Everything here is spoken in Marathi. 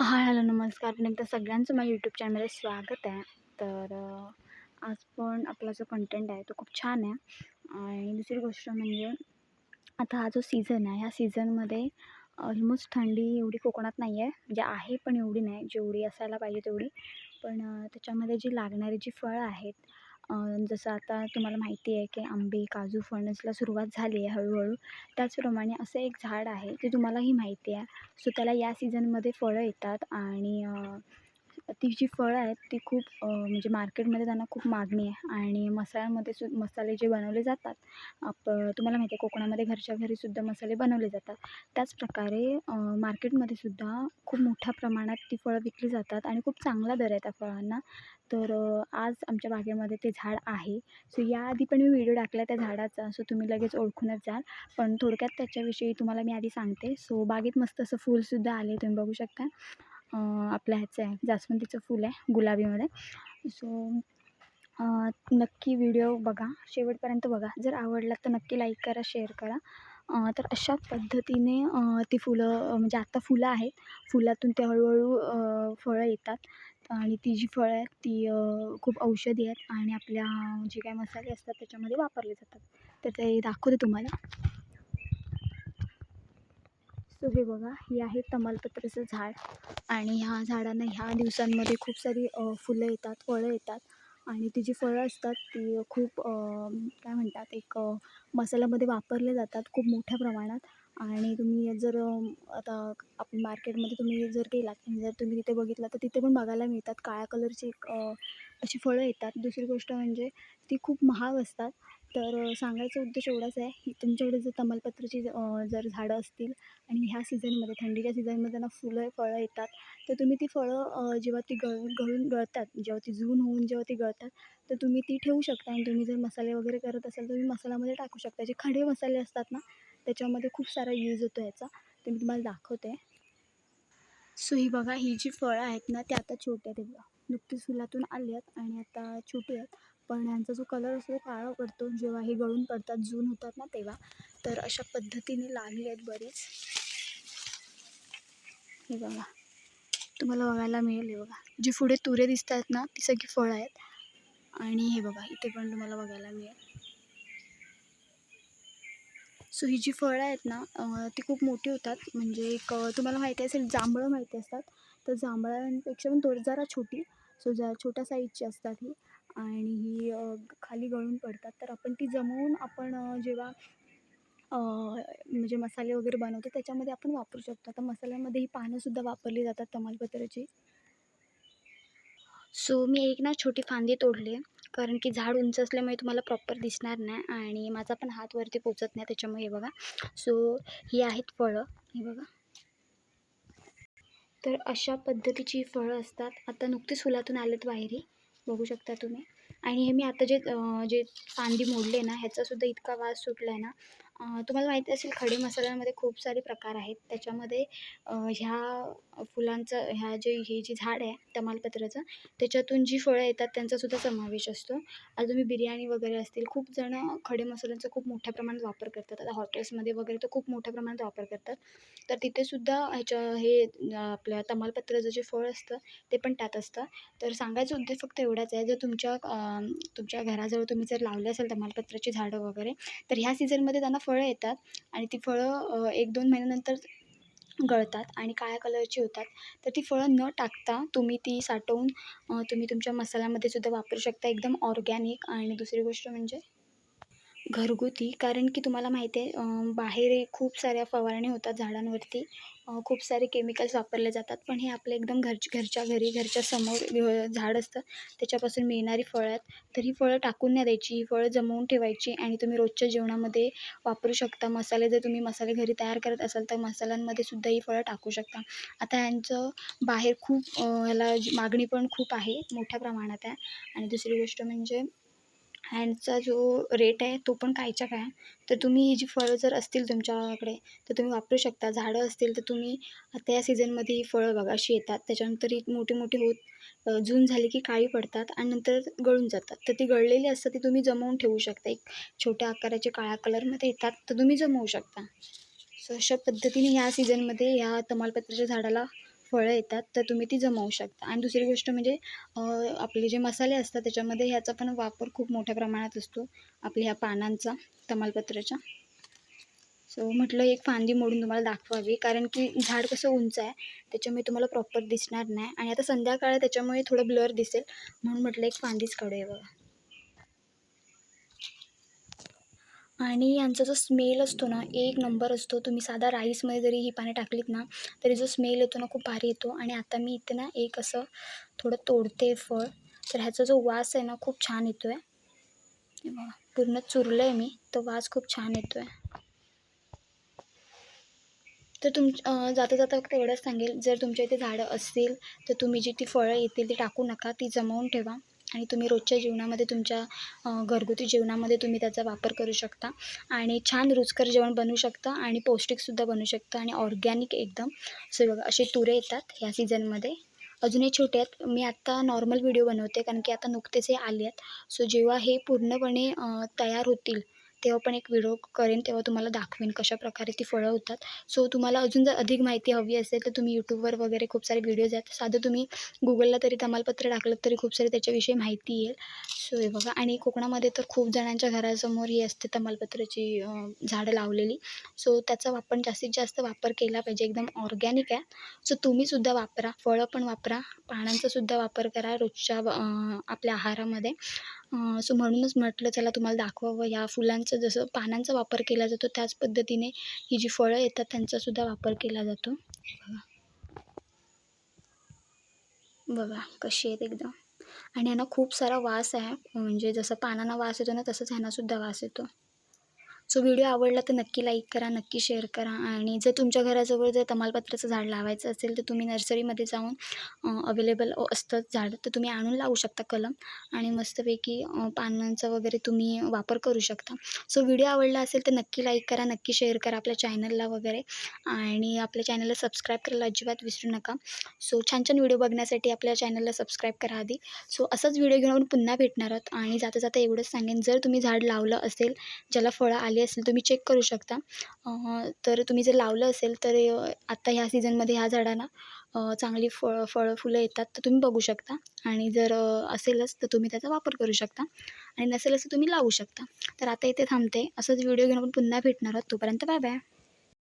हाय हॅलो नमस्कार. पुन्हा एकदा सगळ्यांचं माझ्या यूट्यूब चॅनलमध्ये स्वागत आहे. तर आज पण आपला जो कंटेंट आहे तो खूप छान आहे. आणि दुसरी गोष्ट म्हणजे आता हा जो सीझन आहे ह्या सीझनमध्ये ऑलमोस्ट थंडी एवढी कोकणात नाही आहे म्हणजे आहे पण एवढी नाही. जेवढी असायला पाहिजे तेवढी. पण त्याच्यामध्ये जी लागणारी जी फळं आहेत जसं आता तुम्हाला माहिती आहे की आंबे काजू फणसला सुरुवात झाली आहे हळूहळू. त्याचप्रमाणे असं एक झाड आहे ते तुम्हालाही माहिती आहे. सो त्याला या सीझनमध्ये फळं येतात आणि ती जी फळं आहेत ती खूप म्हणजे मार्केटमध्ये त्यांना खूप मागणी आहे आणि मसाल्यामध्ये सु मसाले जे बनवले जातात आप तुम्हाला माहिती आहे कोकणामध्ये घरच्या घरीसुद्धा मसाले बनवले जातात. त्याचप्रकारे मार्केटमध्येसुद्धा मार्केटमध्ये सुद्धा खूप मोठ्या प्रमाणात ती फळं विकली जातात आणि खूप चांगला दर आहे त्या फळांना. तर आज आमच्या बागेमध्ये ते झाड आहे. सो याआधी पण मी व्हिडिओ टाकला त्या झाडाचा सो तुम्ही लगेच ओळखूनच जाल. पण थोडक्यात त्याच्याविषयी तुम्हाला मी आधी सांगते. सो बागेत मस्त असं फूलसुद्धा आले तुम्ही बघू शकता. आपल्या ह्याचं आहे जास्वंदीचं फूल आहे गुलाबीमध्ये. सो नक्की व्हिडिओ बघा. शेवटपर्यंत बघा. जर आवडला तर नक्की लाईक करा शेअर करा. तर अशा पद्धतीने ती फुलं म्हणजे आत्ता फुलं आहेत. फुलातून ते हळूहळू फळं येतात. आणि ती जी फळं आहेत ती खूप औषधी आहेत. आणि आपल्या जे काही मसाले असतात त्याच्यामध्ये वापरले जातात. तर ते दाखवते तुम्हाला. सो हे बघा हे आहे तमालपत्राचं झाड. आणि ह्या झाडांना ह्या दिवसांमध्ये खूप सारी फुलं येतात फळं येतात. आणि ती जी फळं असतात ती खूप काय म्हणतात एक मसाल्यामध्ये वापरले जातात खूप मोठ्या प्रमाणात. आणि तुम्ही जर आता आपण मार्केटमध्ये तुम्ही जर गेलात जर तुम्ही तिथे बघितलं तर तिथे पण बघायला मिळतात काळ्या कलरची एक अशी फळं येतात. दुसरी गोष्ट म्हणजे ती खूप महाग असतात. तर सांगायचा उद्देश एवढाच आहे की तुमच्याकडे जर तमालपत्राची जर झाडं असतील आणि ह्या सीझनमध्ये थंडीच्या सीझनमध्ये त्यांना फुलं फळं येतात तर तुम्ही ती फळं जेव्हा ती गळ गळून गळतात जेव्हा ती जून होऊन जेव्हा ती गळतात तर तुम्ही ती ठेवू शकता आणि तुम्ही जर मसाले वगैरे करत असाल तर तुम्ही मसाल्यामध्ये टाकू शकता. जे खडे मसाले असतात ना त्याच्यामध्ये खूप सारा यूज होतो याचा. ते मी तुम्हाला दाखवते. सो ही बघा ही जी फळं आहेत ना ते आता छोट्या आहेत नुकतीच फुलातून आली आहेत आणि आता छोटी आहेत पण यांचा जो कलर असतो तो काळा पडतो. जेव्हा हे गळून पडतात जून होतात ना तेव्हा. तर अशा पद्धतीने लागली आहेत बरीच. हे बघा. तुम्हाला बघायला मिळेल हे बघा. जी पुढे तुरे दिसत आहेत ना ती सगळी फळं आहेत. आणि हे बघा इथे पण तुम्हाला बघायला मिळेल. सो ही जी फळं आहेत ना ती खूप मोठी होतात. म्हणजे एक तुम्हाला माहिती असेल जांभळं माहिती असतात. तर जांभळांपेक्षा पण थोडी जरा छोटी. सो जरा छोट्या साईजची असतात ही. आणि ही खाली गळून पडतात. तर आपण ती जमवून आपण जेव्हा म्हणजे मसाले वगैरे बनवतो त्याच्यामध्ये आपण वापरू शकतो. आता मसाल्यामध्ये ही पानंसुद्धा वापरली जातात तमालपत्राची. सो मी एक ना छोटी फांदी तोडली आहे. कारण की झाड उंच असल्यामुळे तुम्हाला प्रॉपर दिसणार नाही. आणि माझा पण हात वरती पोचत नाही त्याच्यामुळे हे बघा. सो ही आहेत फळं. हे बघा. तर अशा पद्धतीची फळं असतात. आता नुकतीच फुलातून आलेत बाहेरी बघू शकता तुम्ही. आणि हे मी आता जे जे फांदी मोडले ना ह्याचासुद्धा इतका वास सुटला आहे ना. तुम्हाला माहिती असेल खडे मसाल्यांमध्ये खूप सारे प्रकार आहेत. त्याच्यामध्ये ह्या फुलांचं ह्या जे हे जी झाड आहे तमालपत्राचं त्याच्यातून जी फळं येतात त्यांचासुद्धा समावेश असतो. आता तुम्ही बिर्याणी वगैरे असतील खूप जणं खडे मसाल्यांचा खूप मोठ्या प्रमाणात वापर करतात. आता हॉटेल्समध्ये वगैरे तर खूप मोठ्या प्रमाणात वापर करतात. तर तिथेसुद्धा ह्याच्या हे आपल्या तमालपत्राचं जे फळ असतं ते पण त्यात असतं. तर सांगायचं उद्देश फक्त एवढाच आहे जर तुमच्या तुमच्या घराजवळ तुम्ही जर लावले असेल तमालपत्राची झाडं वगैरे तर ह्या सीझनमध्ये त्यांना फळं येतात आणि ती फळं एक दोन महिन्यानंतर गळतात आणि काळ्या कलरची होतात. तर ती फळं न टाकता तुम्ही ती साठवून तुम्ही तुमच्या मसाल्यामध्ये सुद्धा वापरू शकता. एकदम ऑरगॅनिक आणि दुसरी गोष्ट म्हणजे घरगुती. कारण की तुम्हाला माहिती आहे बाहेर खूप साऱ्या फवारणी होतात झाडांवरती. खूप सारे केमिकल्स वापरले जातात. पण हे आपले एकदम घरच घरच्या घरी घरच्या समोर झाड असतं. त्याच्यापासून मिळणारी फळं आहेत. तर ही फळं टाकून नाही द्यायची. ही फळं जमवून ठेवायची आणि तुम्ही रोजच्या जेवणामध्ये वापरू शकता. मसाले जर तुम्ही मसाले घरी तयार करत असाल तर मसाल्यांमध्ये सुद्धा ही फळं टाकू शकता. आता ह्यांचं बाहेर खूप ह्याला मागणी पण खूप आहे मोठ्या प्रमाणात आहे. आणि दुसरी गोष्ट म्हणजे ह्यांचा जो रेट आहे तो पण कायच्या काय तर तुम्ही ही जी फळं जर असतील तुमच्याकडे तर तुम्ही वापरू शकता. झाडं असतील तर तुम्ही आता या सीझनमध्ये ही फळं बघा अशी येतात. त्याच्यानंतर ही मोठी मोठी होत जून झाली की काळी पडतात आणि नंतर गळून जातात. तर ती गळलेली असतात ती तुम्ही जमवून ठेवू शकता. एक छोट्या आकाराचे काळ्या कलरमध्ये येतात तर तुम्ही जमवू शकता. सो अशा पद्धतीने ह्या सीझनमध्ये ह्या तमालपत्राच्या झाडाला फळं येतात तर तुम्ही ती जमवू शकता. आणि दुसरी गोष्ट म्हणजे आपले जे मसाले असतात त्याच्यामध्ये ह्याचा पण वापर खूप मोठ्या प्रमाणात असतो. आपल्या ह्या पानांचा तमालपत्राच्या. सो म्हटलं एक फांदी मोडून तुम्हाला दाखवावी. कारण की झाड कसं उंच आहे त्याच्यामुळे तुम्हाला प्रॉपर दिसणार नाही. आणि आता संध्याकाळ त्याच्यामुळे थोडं ब्लर दिसेल. म्हणून म्हटलं एक फांदीच काढूया बघा. आणि यांचा जो स्मेल असतो ना एक नंबर असतो. तुम्ही साधा राईसमध्ये जरी ही पाने टाकलीत ना तरी जो स्मेल येतो ना खूप भारी येतो. आणि आता मी इथे ना एक असं थोडं तोडते फळ. तर ह्याचा जो वास आहे ना खूप छान येतो आहे बघा पूर्ण चुरलं आहे मी तर वास खूप छान येतो आहे तर तुम जाता जाता फक्त एवढंच सांगेल. जर तुमच्या इथे झाडं असतील तर तुम्ही जी ती फळं येतील ती टाकू नका ती जमवून ठेवा. आणि तुम्ही रोजच्या जीवनामध्ये तुमच्या घरगुती जेवणामध्ये तुम्ही त्याचा वापर करू शकता. आणि छान रुचकर जेवण बनवू शकता आणि पौष्टिकसुद्धा बनवू शकता आणि ऑर्गॅनिक एकदम. सो बघा असे तुरे येतात ह्या सीझनमध्ये. अजूनही छोटे आहेत. मी आत्ता नॉर्मल व्हिडिओ बनवते कारण की आता नुकतेच हे आले आहेत सो जेव्हा हे पूर्णपणे तयार होतील तेव्हा पण एक व्हिडिओ करेन तेव्हा तुम्हाला दाखवेन कशा प्रकारे ती फळं होतात. सो तुम्हाला अजून जर अधिक माहिती हवी असेल तर तुम्ही यूट्यूबवर वगैरे खूप सारे व्हिडिओज आहेत. साधं तुम्ही गुगलला तरी तमालपत्र टाकलं तरी खूप सारे त्याच्याविषयी माहिती येईल. सो हे बघा. आणि कोकणामध्ये तर खूप जणांच्या घरासमोर ही असते तमालपत्राची झाडं लावलेली. सो त्याचा आपण जास्तीत जास्त वापर केला पाहिजे. एकदम ऑर्गॅनिक आहे. सो तुम्हीसुद्धा वापरा. फळं पण वापरा. पानांचासुद्धा वापर करा रोजच्या आपल्या आहारामध्ये. सो म्हणूनच म्हटलं चला तुम्हाला दाखवावं. या फुलांचं जसं पानांचा वापर केला जातो त्याच पद्धतीने ही जी फळं येतात त्यांचासुद्धा वापर केला जातो. बघा. बघा कशी आहेत एकदम. आणि ह्यांना खूप सारा वास आहे. म्हणजे जसं पानांना वास येतो ना तसंच ह्यांनासुद्धा वास येतो. सो व्हिडिओ आवडला तर नक्की लाईक करा नक्की शेअर करा. आणि जर तुमच्या घराजवळ जर तमालपत्राचं झाड लावायचं असेल तर तुम्ही नर्सरीमध्ये जाऊन अवेलेबल असतं झाड तर तुम्ही आणून लावू शकता कलम. आणि मस्तपैकी पानांचा वगैरे तुम्ही वापर करू शकता. सो व्हिडिओ आवडला असेल तर नक्की लाईक करा नक्की शेअर करा आपल्या चॅनलला वगैरे. आणि आपल्या चॅनलला सबस्क्राईब करायला अजिबात विसरू नका. सो छान छान व्हिडिओ बघण्यासाठी आपल्या चॅनलला सबस्क्राईब करा आधी. सो असंच व्हिडिओ घेऊन आपण पुन्हा भेटणार आहोत. आणि जाता जाता एवढंच सांगेन जर तुम्ही झाड लावलं असेल ज्याला फळं आली असेल तुम्ही चेक करू शकता. तर तुम्ही जर लावलं असेल तर आत्ता ह्या सीझनमध्ये ह्या झाडांना चांगली फळ फळं फुलं येतात तर तुम्ही बघू शकता. आणि जर असेलच तर तुम्ही त्याचा वापर करू शकता. आणि नसेलच तर तुम्ही लावू शकता. तर आता इथे थांबते. असंच व्हिडिओ घेऊन आपण पुन्हा भेटणार आहोत. तोपर्यंत बाय बाय